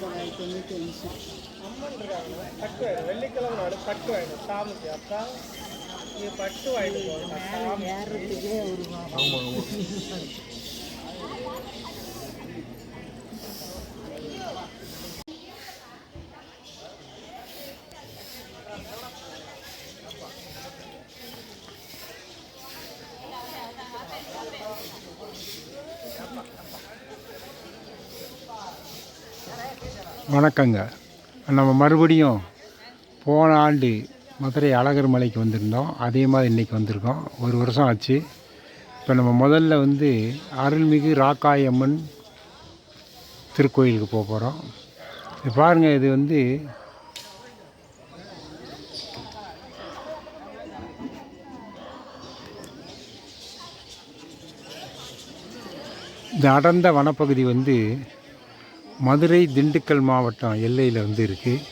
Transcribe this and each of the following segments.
தொண்ணூற்றி அஞ்சு பட்டு வாயிடும் வெள்ளிக்கிழமை நாடு பட்டு வாயிடும் சாமிக்கு அப்பா இது பட்டு வாயிட்டு ஏறதுக்கே ஒரு வணக்கங்க. நம்ம மறுபடியும் போன ஆண்டு மதுரை அழகர் மலைக்கு வந்திருந்தோம். அதே மாதிரி இன்றைக்கி வந்திருக்கோம். ஒரு வருஷம் ஆச்சு. இப்போ நம்ம முதல்ல வந்து அருள்மிகு ராக்காயம்மன் திருக்கோயிலுக்கு போக போகிறோம் இது பாருங்கள் இது வந்து இந்த அடர்ந்த வனப்பகுதி வந்து மதுரை திண்டுக்கல் மாவட்டம் எல்லையில் வந்து இருக்குது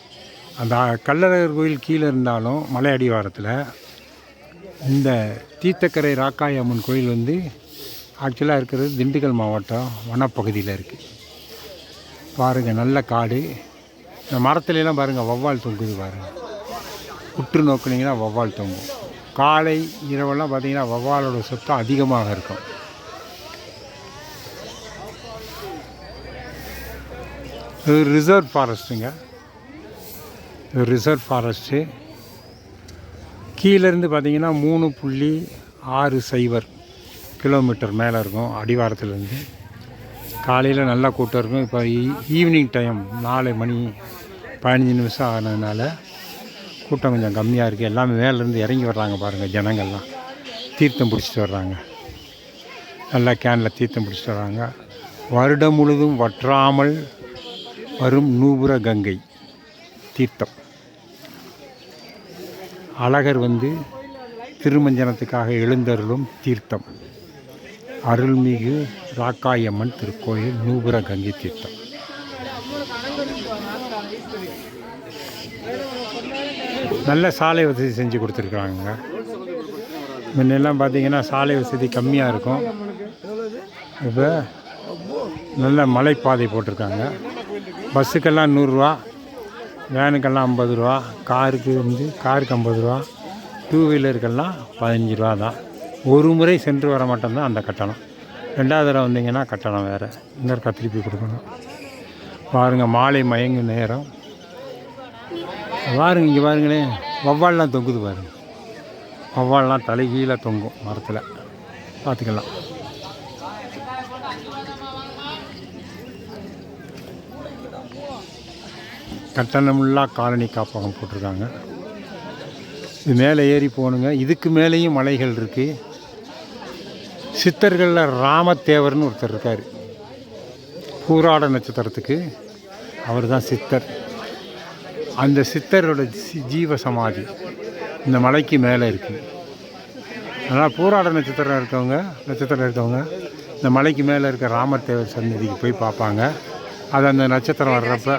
அந்த கல்லழகர் கோயில் கீழே இருந்தாலும் மலை அடிவாரத்தில் இந்த தீர்த்தக்கரை ராக்காய் அம்மன் கோயில் வந்து ஆக்சுவலாக இருக்கிறது திண்டுக்கல் மாவட்டம் வனப்பகுதியில் இருக்குது பாருங்கள் நல்ல காடு. இந்த மரத்துலலாம் பாருங்கள் வௌவால் தொங்குது பாருங்கள் உற்று நோக்குனீங்கன்னா வௌவால் தொங்கும். காலை இரவெல்லாம் பார்த்தீங்கன்னா வௌவாலோட சத்தம் அதிகமாக இருக்கும். இது ரிசர்வ் ஃபாரஸ்ட்டுங்க. இது ரிசர்வ் ஃபாரஸ்ட்டு. கீழேருந்து பார்த்தீங்கன்னா மூணு புள்ளி ஆறு சைவர் கிலோமீட்டர் மேலே இருக்கும் அடிவாரத்துலேருந்து. காலையில் நல்லா கூட்டம் இருக்கும். இப்போ ஈவினிங் டைம் நாலு மணி பதினஞ்சு நிமிஷம் ஆனதுனால கூட்டம் கொஞ்சம் கம்மியாக இருக்குது எல்லாமே மேலேருந்து இறங்கி வர்றாங்க பாருங்கள் ஜனங்கள்லாம். தீர்த்தம் பிடிச்சிட்டு வர்றாங்க. நல்லா கேனில் தீர்த்தம் பிடிச்சிட்டு வர்றாங்க. வருடம் முழுதும் வற்றாமல் வரும் நூபுர கங்கை தீர்த்தம். அழகர் வந்து திருமஞ்சனத்துக்காக எழுந்தருளும் தீர்த்தம். அருள்மிகு ராக்காயம்மன் திருக்கோயில் நூபுர கங்கை தீர்த்தம். நல்ல சாலை வசதி செஞ்சு கொடுத்துருக்குறாங்க முன்னெல்லாம் பார்த்தீங்கன்னா சாலை வசதி கம்மியாக இருக்கும். இப்போ நல்ல மலைப்பாதை போட்டிருக்காங்க. பஸ்ஸுக்கெல்லாம் நூறுரூவா வேனுக்கெல்லாம் ஐம்பது ரூபா காருக்கு வந்து காருக்கு ஐம்பது ரூபா டூ வீலருக்கெல்லாம் பதினஞ்சு ரூபா தான். ஒரு முறை சென்று வர மட்டும்தான் அந்த கட்டணம். ரெண்டாவது தடவை வந்தீங்கன்னா கட்டணம் வேறு. இன்னொரு திருப்பி கொடுக்கணும். பாருங்கள் மாலை மயங்கு நேரம். பாருங்க இங்கே பாருங்களேன் வவ்வால்லாம் தொங்குது பாருங்க. வவ்வால்லாம் தலைகீழ தொங்கும் மரத்தில். பார்த்துக்கலாம். கட்டணமில்லா காலனி காப்பகம் போட்டிருக்காங்க. இது மேலே ஏறி போகணுங்க. இதுக்கு மேலேயும் மலைகள் இருக்குது சித்தர்களில் ராமத்தேவர்னு ஒருத்தர் இருக்கார். பூராட நட்சத்திரத்துக்கு. அவர் தான் சித்தர். அந்த சித்தரோட ஜீவ சமாதி இந்த மலைக்கு மேலே இருக்குது அதனால் பூராட நட்சத்திரம் இருக்கவங்க நட்சத்திரம் இருக்கவங்க இந்த மலைக்கு மேலே இருக்க ராமத்தேவர் சந்நிதிக்கு போய் பார்ப்பாங்க. அது அந்த நட்சத்திரம் வர்றப்ப.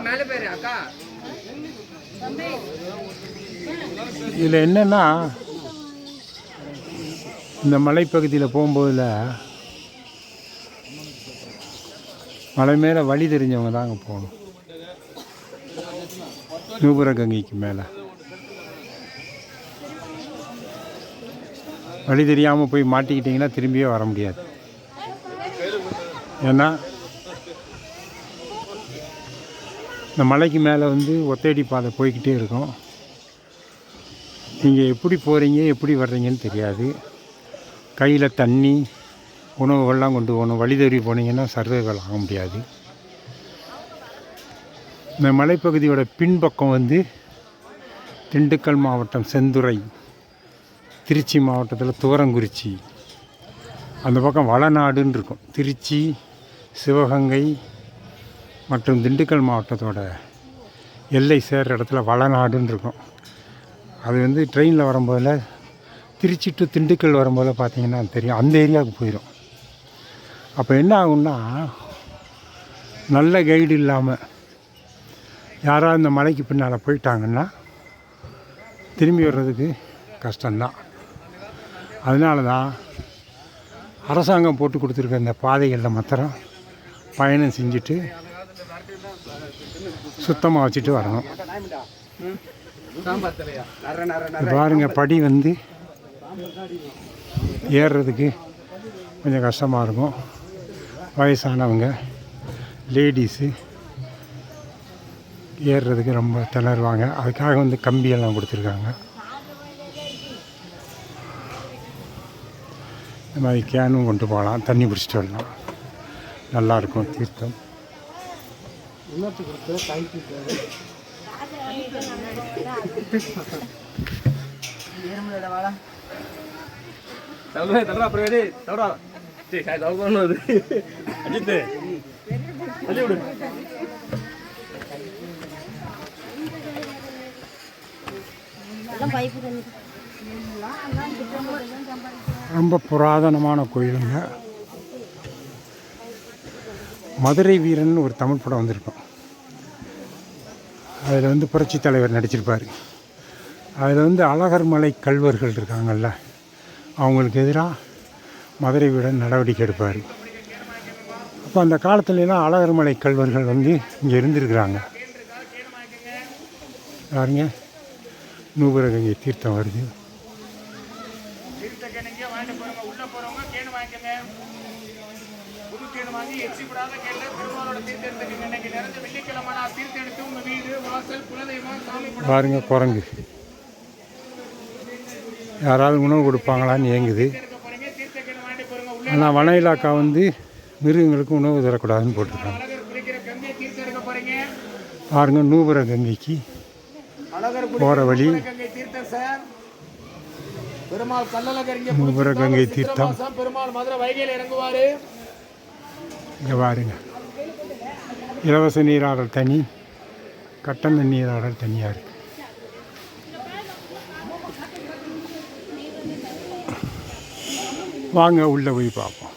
இதில் என்னென்னா இந்த மலைப்பகுதியில் போகும்போதில் மலை மேலே வழி தெரிஞ்சவங்க தான் அங்கே போகணும். நூபுர கங்கைக்கு மேலே. வழி தெரியாமல் போய் மாட்டிக்கிட்டிங்கன்னா திரும்பியே வர முடியாது. ஏன்னா இந்த மலைக்கு மேலே வந்து ஒத்தேடி பாதை போய்கிட்டே இருக்கும். நீங்கள் எப்படி போகிறீங்க எப்படி வர்றீங்கன்னு தெரியாது. கையில் தண்ணி உணவுகள்லாம் கொண்டு போகணும். வழி தவறி போனீங்கன்னா சர்வைவல் ஆக முடியாது. இந்த மலைப்பகுதியோட பின்பக்கம் வந்து திண்டுக்கல் மாவட்டம் செந்துறை திருச்சி மாவட்டத்தில் துவரங்குறிச்சி. அந்த பக்கம் வளநாடுன்னு இருக்கும். திருச்சி சிவகங்கை மற்றும் திண்டுக்கல் மாவட்டத்தோட எல்லை சேர்ற இடத்துல வளநாடுன்னு இருக்கும். அது வந்து ட்ரெயினில் வரும்போதில் திருச்சி டு திண்டுக்கல் வரும்போது பார்த்தீங்கன்னா தெரியும். அந்த ஏரியாவுக்கு போயிடும் அப்போ என்ன ஆகும்னா நல்ல கைடு இல்லாமல் யாராவது இந்த மலைக்கு பின்னால் போயிட்டாங்கன்னா திரும்பி வர்றதுக்கு கஷ்டம்தான். அதனால தான் அரசாங்கம் போட்டு கொடுத்துருக்க இந்த பாதைகளில் மாத்திரம் பயணம் செஞ்சுட்டு சுத்தமாக வச்சுட்டு வரணும் பாருங்க படி வந்து ஏறுறதுக்கு கொஞ்சம் கஷ்டமாக இருக்கும். வயசானவங்க லேடிஸு ஏறுறதுக்கு ரொம்ப திணறுவாங்க. அதுக்காக வந்து கம்பியெல்லாம் கொடுத்துருக்காங்க. இந்த மாதிரி கேனும் கொண்டு போகலாம். தண்ணி பிடிச்சிட்டு வரலாம். நல்லாயிருக்கும் தீர்த்தம். அப்புறம் வேடி தவிரா சரி அது. விடு ரொம்ப புராதனமான கோயிலுங்க. மதுரை வீரன் ஒரு தமிழ் படம் வந்திருக்கும் அதில் வந்து புரட்சி தலைவர் நடிச்சிருப்பார். அதில் வந்து அழகர் மலை கல்வர்கள் இருக்காங்கல்ல அவங்களுக்கு எதிராக மதுரை விட நடவடிக்கை எடுப்பார். அப்போ அந்த காலத்துலலாம் அழகர் மலை கல்வர்கள் வந்து இங்கே இருந்திருக்கிறாங்க. பாருங்க நூபுரகங்கை தீர்த்தம் வருது. உள்ள போறவங்க கேனு வாங்கிக்கங்க புது கேனு வாங்கி எச்சி விடாத கேள்ல பெருமாளோட தீர்த்தம் எடுத்துக்கங்க இன்னைக்கு நிறைஞ்ச வெள்ளிக்கிழமை நான் தீர்த்தம் எடுத்து உங்க வீடு வாசல் குலதெய்வம் சாமி பாருங்க குரங்கு. யாராவது உணவு கொடுப்பாங்களான்னு ஏங்குது. ஆனால் வன இலாக்கா வந்து மிருகங்களுக்கு உணவு தரக்கூடாதுன்னு போட்டிருக்காங்க. பாருங்க நூபுர கங்கைக்கு போகிற வழி. பெருமாள் கல்லழகர் இங்க நூபுர கங்கை தீர்த்தம். பெருமாள் மதுரை வைகையில் இறங்குவாரு. இங்கே பாருங்க. இலவச நீராடல் தனி கட்டண நீராடல் தனியாக இருக்கு. வாங்க உள்ளே போய் பார்ப்போம்.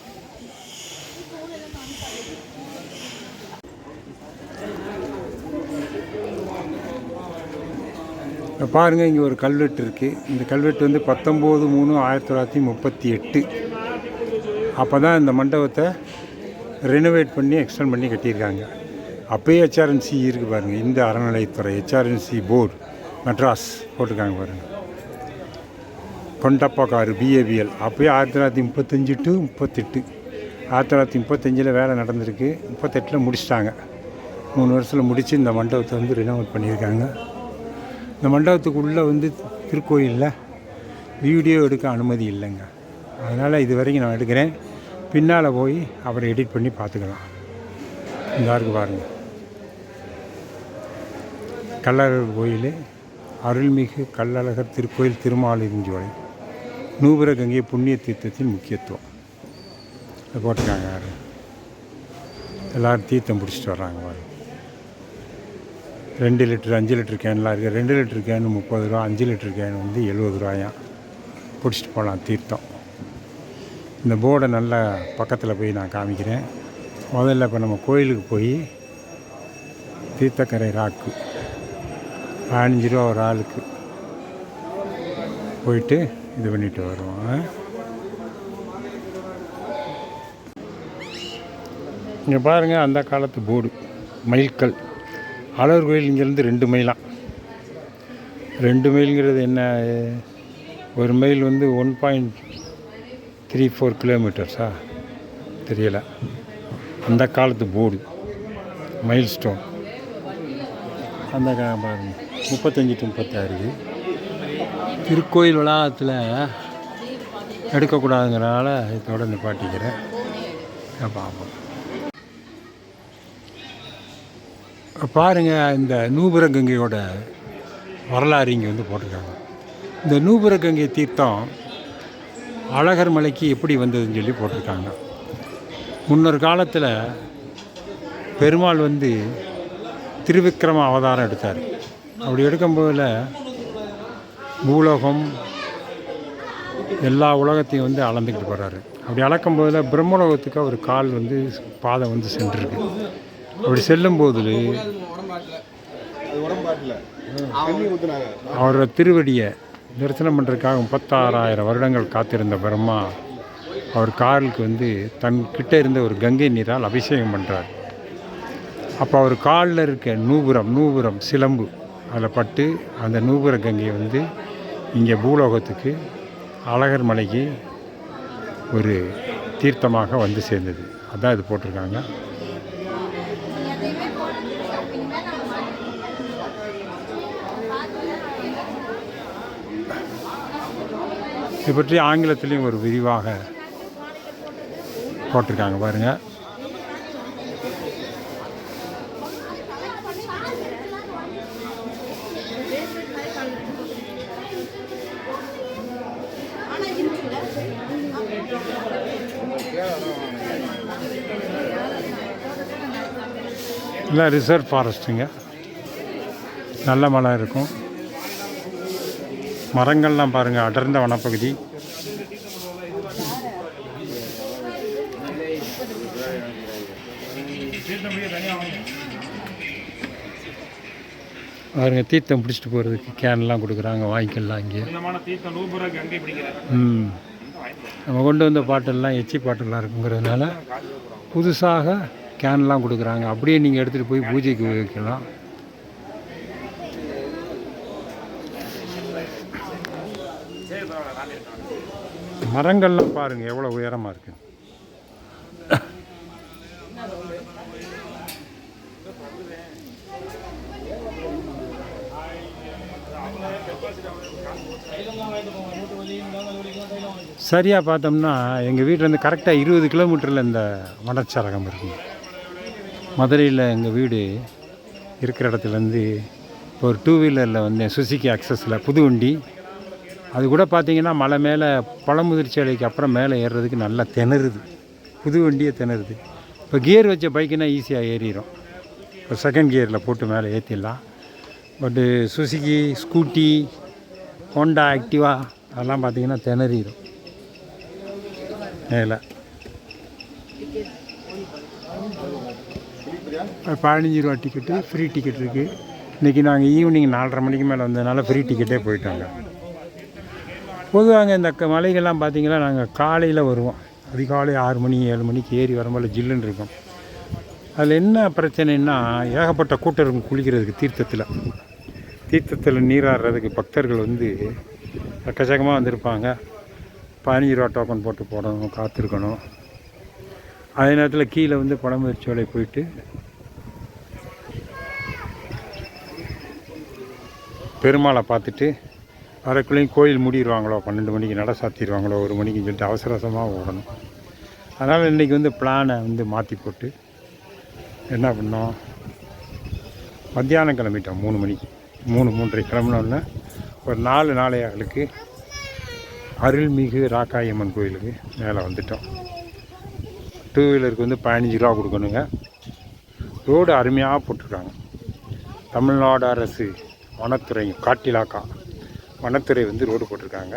பாருங்க இங்கே ஒரு கல்வெட்டு இருக்குது இந்த கல்வெட்டு வந்து பத்தொம்போது மூணு ஆயிரத்தி தொள்ளாயிரத்தி முப்பத்தி எட்டு. அப்போ தான் இந்த மண்டபத்தை ரெனோவேட் பண்ணி எக்ஸ்டெண்ட் பண்ணி கட்டியிருக்காங்க. அப்போயே ஹெச்ஆர்என்சி இருக்குது பாருங்கள் இந்த அறநிலையத்துறை ஹெச்ஆர்என்சி போர்டு மெட்ராஸ் போட்டிருக்காங்க பாருங்கள் கொண்டப்பா காரு பிஏபிஎல் அப்போயே ஆயிரத்தி தொள்ளாயிரத்தி முப்பத்தஞ்சு டு முப்பத்தெட்டு. ஆயிரத்தி தொள்ளாயிரத்தி முப்பத்தஞ்சில் வேலை நடந்திருக்கு. முப்பத்தெட்டில் முடிச்சிட்டாங்க. மூணு வருஷத்தில் முடித்து இந்த மண்டபத்தை வந்து ரினோவேட் பண்ணியிருக்காங்க. இந்த மண்டபத்துக்குள்ளே வந்து திருக்கோயிலில் வீடியோ எடுக்க அனுமதி இல்லைங்க. அதனால் இது வரைக்கும் நான் எடுக்கிறேன். பின்னால் போய் அவரை எடிட் பண்ணி பார்த்துக்கலாம். இந்த இருக்கு பாருங்க கோயில் அருள்மிகு கள்ளழகர் திருக்கோயில் திருமாலிருஞ்சோலை நூபுர கங்கை புண்ணிய தீர்த்தத்தின் முக்கியத்துவம். போட்டிருக்காங்க யாரு? எல்லோரும் தீர்த்தம் பிடிச்சிட்டு வர்றாங்க பாருங்க. ரெண்டு லிட்டர் அஞ்சு லிட்டர் கேன்லாம் இருக்குது ரெண்டு லிட்டர் கேனு முப்பது ரூபா அஞ்சு லிட்டர் கேன் வந்து எழுபது ரூபாயாம். பிடிச்சிட்டு போகலாம் தீர்த்தம். இந்த போர்டை நல்லா பக்கத்தில் போய் நான் காமிக்கிறேன். முதல்ல இப்போ நம்ம கோயிலுக்கு போய் தீர்த்தக்கரை ராக்கு பதினஞ்சு ரூபா ஒரு ஆளுக்கு போயிட்டு இது பண்ணிட்டு வருவோம். இங்கே பாருங்கள் அந்த காலத்து போர்டு மைல்கல் அழகர் கோயில் இங்கேருந்து ரெண்டு மைலாம் ரெண்டு மைலுங்கிறது என்ன? ஒரு மைல் வந்து ஒன் பாயிண்ட் த்ரீ ஃபோர் கிலோமீட்டர்ஸா தெரியல. அந்த காலத்து போர்டு. மைல் ஸ்டோன் அந்த பாருங்க. முப்பத்தஞ்சு டு முப்பத்தாறு. திருக்கோயில் வளாகத்தில் எடுக்கக்கூடாதுங்கிறனால இதோட நிப்பாட்டிக்கிறேன் பார்ப்போம் பாருங்க இந்த நூபுர கங்கையோட வரலாறு இங்கே வந்து போட்டிருக்காங்க. இந்த நூபுர கங்கை தீர்த்தம் அழகர் மலைக்கு எப்படி வந்ததுன்னு சொல்லி போட்டிருக்காங்க. முன்னொரு காலத்தில் பெருமாள் வந்து திருவிக்கிரம அவதாரம் எடுத்தார். அப்படி எடுக்கும்போதில் பூலோகம் எல்லா உலகத்தையும் வந்து அளந்துக்கிட்டு போகிறாரு அப்படி அளக்கும்போதில் பிரம்மலோகத்துக்கு அவர் கால் வந்து பாதை வந்து சென்றிருக்கு. அப்படி செல்லும்போது அவரோட திருவடியை தரிசனம் பண்ணுறதுக்காக முப்பத்தாறாயிரம் வருடங்கள் காத்திருந்த பிரம்மா அவர் காலுக்கு வந்து தன் கிட்டே இருந்த ஒரு கங்கை நீரால் அபிஷேகம் பண்ணுறார் அப்போ அவர் காலில் இருக்க நூபுரம் நூபுரம் சிலம்பு அதில் பட்டு அந்த நூபுர கங்கையை வந்து இங்கே பூலோகத்துக்கு அழகர் மலைக்கு ஒரு தீர்த்தமாக வந்து சேர்ந்தது. அதான் இது போட்டிருக்காங்க. இது பற்றி ஆங்கிலத்திலையும் ஒரு விரிவாக போட்டிருக்காங்க பாருங்கள் இல்லை ரிசர்வ் ஃபாரஸ்ட்டுங்க நல்ல மழை இருக்கும். மரங்கள்லாம் பாருங்கள் அடர்ந்த வனப்பகுதி. பாருங்க தீர்த்தம் பிடிச்சிட்டு போகிறதுக்கு கேன்லாம் கொடுக்குறாங்க வாங்கிக்கலாம் இங்கே. ம். நம்ம கொண்டு வந்த பாட்டெல்லாம் எச்சி பாட்டெல்லாம் இருக்குங்கிறதுனால புதுசாக கேன்லாம் கொடுக்குறாங்க. அப்படியே நீங்கள் எடுத்துகிட்டு போய் பூஜைக்கு வைக்கலாம். மரங்கள்லாம் பாருங்கள் எவ்வளோ உயரமாக இருக்குது சரியாக பார்த்தோம்னா எங்கள் வீட்டிலேருந்து கரெக்டாக இருபது கிலோமீட்டரில் இந்த வடச்சரகம் இருக்குங்க மதுரையில் எங்கள் வீடு இருக்கிற இடத்துலேருந்து ஒரு டூ வீலரில் வந்தேன் சுசுக்கி அக்சஸில் புது வண்டி அது கூட பார்த்திங்கன்னா மலை மேலே பழமுதிர்ச்சேலைக்கு அப்புறம் மேலே ஏறுறதுக்கு நல்லா திணறுது. புது வண்டியை திணறுது. இப்போ கியர் வச்ச பைக்குனா ஈஸியாக ஏறிடும் இப்போ செகண்ட் கியரில் போட்டு மேலே ஏற்றிடலாம் பட்டு சுசுகி ஸ்கூட்டி ஹோண்டா ஆக்டிவா அதெல்லாம் பார்த்தீங்கன்னா திணறிடும். மேலே. பதினஞ்சு ரூபா டிக்கெட்டு ஃப்ரீ டிக்கெட் இருக்குது இன்றைக்கி நாங்கள் ஈவினிங் நாலரை மணிக்கு மேலே வந்ததுனால ஃப்ரீ டிக்கெட்டே போயிட்டாங்க. பொதுவாக இந்த க- மலைகள்லாம் பார்த்திங்கன்னா நாங்கள் காலையில் வருவோம். அதிகாலை ஆறு மணி ஏழு மணிக்கு ஏறி வரும்போது ஜில்லுன்னு இருக்கும். அதில் என்ன பிரச்சனைன்னா ஏகப்பட்ட கூட்டம் இருக்கும் குளிக்கிறதுக்கு தீர்த்தத்தில். தீர்த்தத்தில் நீராடுறதுக்கு பக்தர்கள் வந்து எக்கச்சக்கமாக வந்திருப்பாங்க. பதினஞ்சு ரூபா டோக்கன் போட்டு போடணும் காத்திருக்கணும். அதே நேரத்தில் கீழே வந்து பழமுதிர்ச்சோலை போயிட்டு பெருமாளை பார்த்துட்டு வரக்குள்ளேயும் கோயில் மூடிடுவாங்களோ பன்னெண்டு மணிக்கு நட சாத்திடுவாங்களோ ஒரு மணிக்குன்னு சொல்லிட்டு அவசர அவசரமாக ஓடணும். அதனால் இன்றைக்கி வந்து பிளானை வந்து மாற்றி போட்டு என்ன பண்ணோம்? மத்தியானம் கிளம்பிட்டோம் மூணு மணிக்கு மூணு மூன்றரை கிளம்பினோடனே ஒரு நாலு நாளையாளுக்கு அருள்மிகு ராக்காயம்மன் கோயிலுக்கு மேலே வந்துட்டோம். டூ வீலருக்கு வந்து பதினஞ்சு ரூபா கொடுக்கணுங்க. ரோடு அருமையாக போட்டிருக்காங்க. தமிழ்நாடு அரசு வனத்துறை காட்டிலாக்கா வனத்துறை வந்து ரோடு போட்டிருக்காங்க.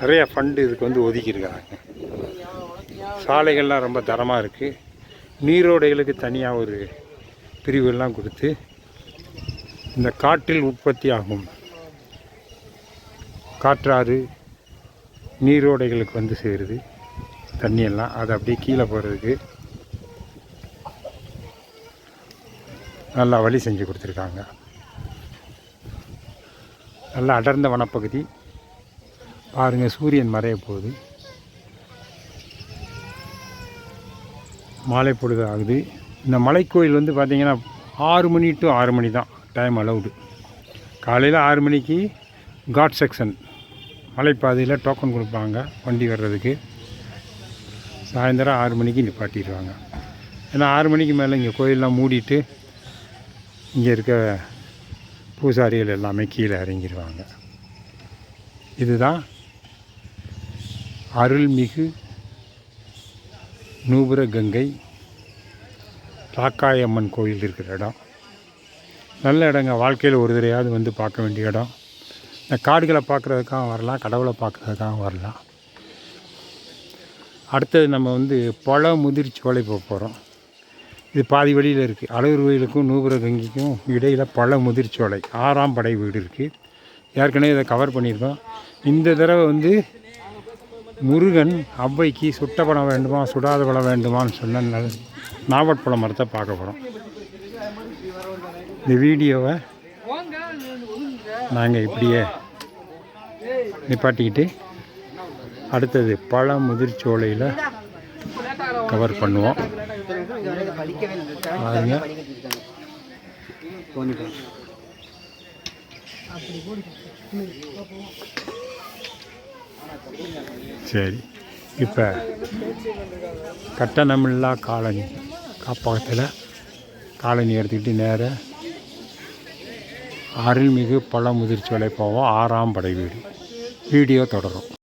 நிறைய ஃபண்டு இதுக்கு வந்து ஒதுக்கியிருக்காங்க. சாலைகள்லாம் ரொம்ப தரமாக இருக்குது நீரோடைகளுக்கு தனியாக ஒரு பிரிவுகள்லாம் கொடுத்து இந்த காற்றில் உற்பத்தி ஆகும். காற்றாறு நீரோடைகளுக்கு வந்து சேருது. தண்ணியெல்லாம் அது அப்படியே கீழே போகிறதுக்கு நல்லா வழி செஞ்சு கொடுத்துருக்காங்க. நல்லா அடர்ந்த வனப்பகுதி. பாருங்கள் சூரியன் மறைய போகுது. மாலை பொழுது ஆகுது. இந்த மலைக்கோயில் வந்து பார்த்திங்கன்னா ஆறு மணி டு ஆறு மணி தான் டைம் அலௌடு காலையில் ஆறு மணிக்கு காட் செக்ஷன் மலைப்பாதையில் டோக்கன் கொடுப்பாங்க வண்டி வர்றதுக்கு. சாயந்தரம் ஆறு மணிக்கு நிப்பாட்டிடுவாங்க. ஏன்னா ஆறு மணிக்கு மேலே இங்கே கோயிலெலாம் மூடிட்டு இங்கே இருக்க பூசாரிகள் எல்லாமே கீழே இறங்கிடுவாங்க இதுதான் அருள்மிகு நூபுர கங்கை ராக்காயம்மன் கோயில் இருக்கிற இடம். நல்ல இடங்க. வாழ்க்கையில் ஒரு தடையாவது வந்து பார்க்க வேண்டிய இடம். இந்த காடுகளை பார்க்குறதுக்காக வரலாம் கடவுளை பார்க்குறதுக்காக வரலாம். அடுத்தது நம்ம வந்து பழ முதிர்ச்சோலை போக போகிறோம் இது பாதி வழியில் இருக்குது அழகர் கோயிலுக்கும் நூபுர கங்கைக்கும் இடையில் பழ முதிர்ச்சோலை ஆறாம் படை வீடு இருக்குது ஏற்கனவே இதை கவர் பண்ணியிருக்கோம் இந்த தடவை வந்து முருகன் அவ்வைக்கு சுட்ட பழம் வேண்டுமா சுடாத பழம் வேண்டுமான்னு சொன்ன நாவட்பழ மரத்தை பார்க்க போகிறோம் இந்த வீடியோவை நாங்கள் இப்படியே நிப்பாட்டிக்கிட்டு அடுத்தது பழ முதிர்ச்சோலையில் கவர் பண்ணுவோம். பாருங்க. சரி. இப்போ கட்டணமில்லா காலனி காப்பகத்தில் காலனி எடுத்துக்கிட்டு நேராக அருள்மிகு பழ முதிர்ச்சோலை போவோம். ஆறாம் படை வீடு. வீடியோ தொடரும்.